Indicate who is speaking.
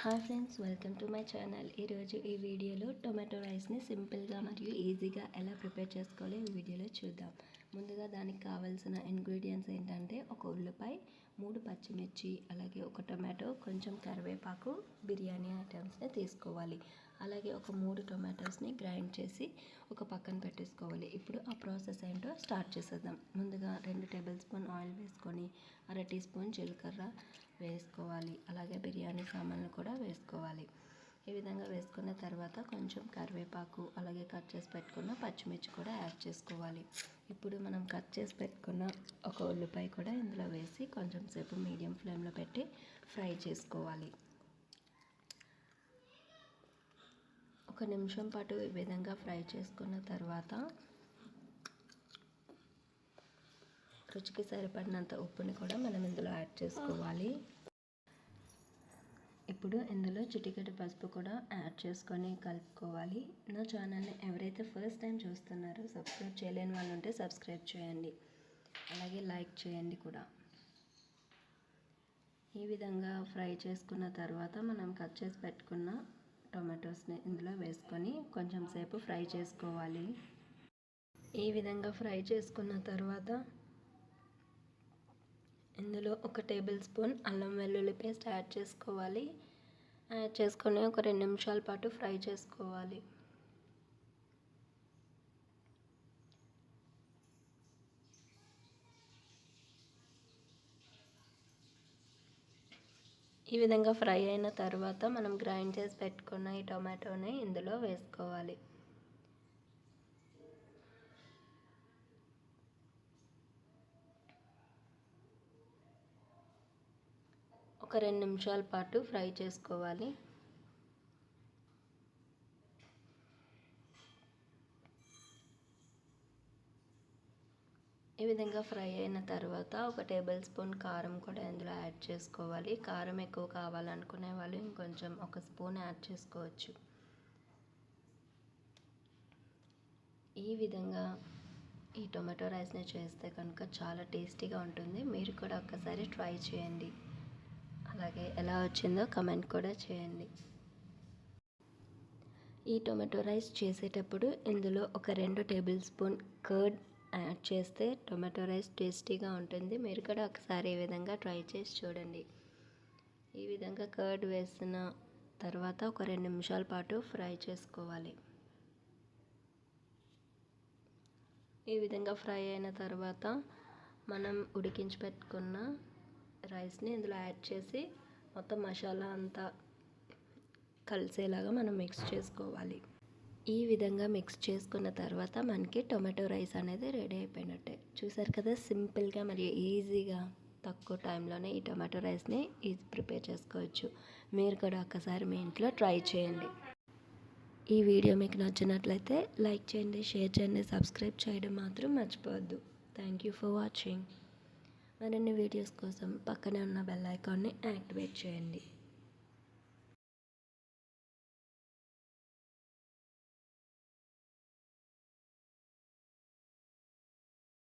Speaker 1: Hi friends welcome to my channel ఈరోజు ఈ వీడియోలో టొమాటో రైస్ని సింపుల్గా మరియు ఈజీగా ఎలా ప్రిపేర్ చేసుకోవాలో ఈ వీడియోలో చూద్దాం. ముందుగా దానికి కావాల్సిన ఇంగ్రీడియంట్స్ ఏంటంటే ఒక ఉల్లిపాయ మూడు పచ్చిమిర్చి అలాగే ఒక టొమాటో కొంచెం కరివేపాకు బిర్యానీ ఐటమ్స్ని తీసుకోవాలి. అలాగే ఒక మూడు టొమాటోస్ని గ్రైండ్ చేసి ఒక పక్కన పెట్టేసుకోవాలి. ఇప్పుడు ఆ ప్రాసెస్ ఏంటో స్టార్ట్ చేసేద్దాం. ముందుగా రెండు టేబుల్ స్పూన్ ఆయిల్ వేసుకొని అర టీ స్పూన్ జీలకర్ర వేసుకోవాలి. అలాగే బిర్యానీ సామాన్లు కూడా వేసుకోవాలి. ఈ విధంగా వేసుకున్న తర్వాత కొంచెం కరివేపాకు అలాగే కట్ చేసి పెట్టుకున్న పచ్చిమిర్చి కూడా యాడ్ చేసుకోవాలి. ఇప్పుడు మనం కట్ చేసి పెట్టుకున్న ఒక ఉల్లిపాయ కూడా ఇందులో వేసి కొంచెం సేపు మీడియం ఫ్లేమ్లో పెట్టి ఫ్రై చేసుకోవాలి. ఒక నిమిషం పాటు ఈ విధంగా ఫ్రై చేసుకున్న తర్వాత రుచికి సరిపడినంత ఉప్పుని కూడా మనం ఇందులో యాడ్ చేసుకోవాలి. ఇప్పుడు ఇందులో చిటికెడు పసుపు కూడా యాడ్ చేసుకొని కలుపుకోవాలి. నా ఛానల్ని ఎవరైతే ఫస్ట్ టైం చూస్తున్నారో సబ్స్క్రైబ్ చేయలేని వాళ్ళు ఉంటే సబ్స్క్రైబ్ చేయండి. అలాగే లైక్ చేయండి కూడా. ఈ విధంగా ఫ్రై చేసుకున్న తర్వాత మనం కట్ చేసి పెట్టుకున్న టొమాటోస్ని ఇందులో వేసుకొని కొంచెం సేపు ఫ్రై చేసుకోవాలి. ఈ విధంగా ఫ్రై చేసుకున్న తర్వాత ఇందులో ఒక టేబుల్ స్పూన్ అల్లం వెల్లుల్లి పేస్ట్ యాడ్ చేసుకోవాలి. యాడ్ చేసుకొని ఒక రెండు నిమిషాల పాటు ఫ్రై చేసుకోవాలి. ఈ విధంగా ఫ్రై అయిన తర్వాత మనం గ్రైండ్ చేసి పెట్టుకున్న ఈ టొమాటోని ఇందులో వేసుకోవాలి. ఒక రెండు నిమిషాల పాటు ఫ్రై చేసుకోవాలి. ఈ విధంగా ఫ్రై అయిన తర్వాత ఒక టేబుల్ స్పూన్ కారం కూడా ఇందులో యాడ్ చేసుకోవాలి. కారం ఎక్కువ కావాలనుకునే వాళ్ళు ఇంకొంచెం ఒక స్పూన్ యాడ్ చేసుకోవచ్చు. ఈ విధంగా ఈ టొమాటో రైస్ని చేస్తే కనుక చాలా టేస్టీగా ఉంటుంది. మీరు కూడా ఒక్కసారి ట్రై చేయండి. అలాగే ఎలా వచ్చిందో కమెంట్ కూడా చేయండి. ఈ టొమాటో రైస్ చేసేటప్పుడు ఇందులో ఒక రెండు టేబుల్ స్పూన్ కర్డ్ యాడ్ చేస్తే టొమాటో రైస్ టేస్టీగా ఉంటుంది. మీరు కూడా ఒకసారి ఈ విధంగా ట్రై చేసి చూడండి. ఈ విధంగా కర్డ్ వేసిన తర్వాత ఒక రెండు నిమిషాల పాటు ఫ్రై చేసుకోవాలి. ఈ విధంగా ఫ్రై అయిన తర్వాత మనం ఉడికించి పెట్టుకున్న రైస్ని ఇందులో యాడ్ చేసి మొత్తం మసాలా అంతా కలిసేలాగా మనం మిక్స్ చేసుకోవాలి. ఈ విధంగా మిక్స్ చేసుకున్న తర్వాత మనకి టొమాటో రైస్ అనేది రెడీ అయిపోయినట్టే. చూసారు కదా సింపుల్గా మరియు ఈజీగా తక్కువ టైంలోనే ఈ టొమాటో రైస్ని ఈజీ ప్రిపేర్ చేసుకోవచ్చు. మీరు కూడా ఒక్కసారి మీ ఇంట్లో ట్రై చేయండి. ఈ వీడియో మీకు నచ్చినట్లయితే లైక్ చేయండి షేర్ చేయండి సబ్స్క్రైబ్ చేయడం మాత్రం మర్చిపోవద్దు. Thank you for watching. మరిన్ని వీడియోస్ కోసం పక్కనే ఉన్న బెల్ ఐకాన్ని యాక్టివేట్ చేయండి.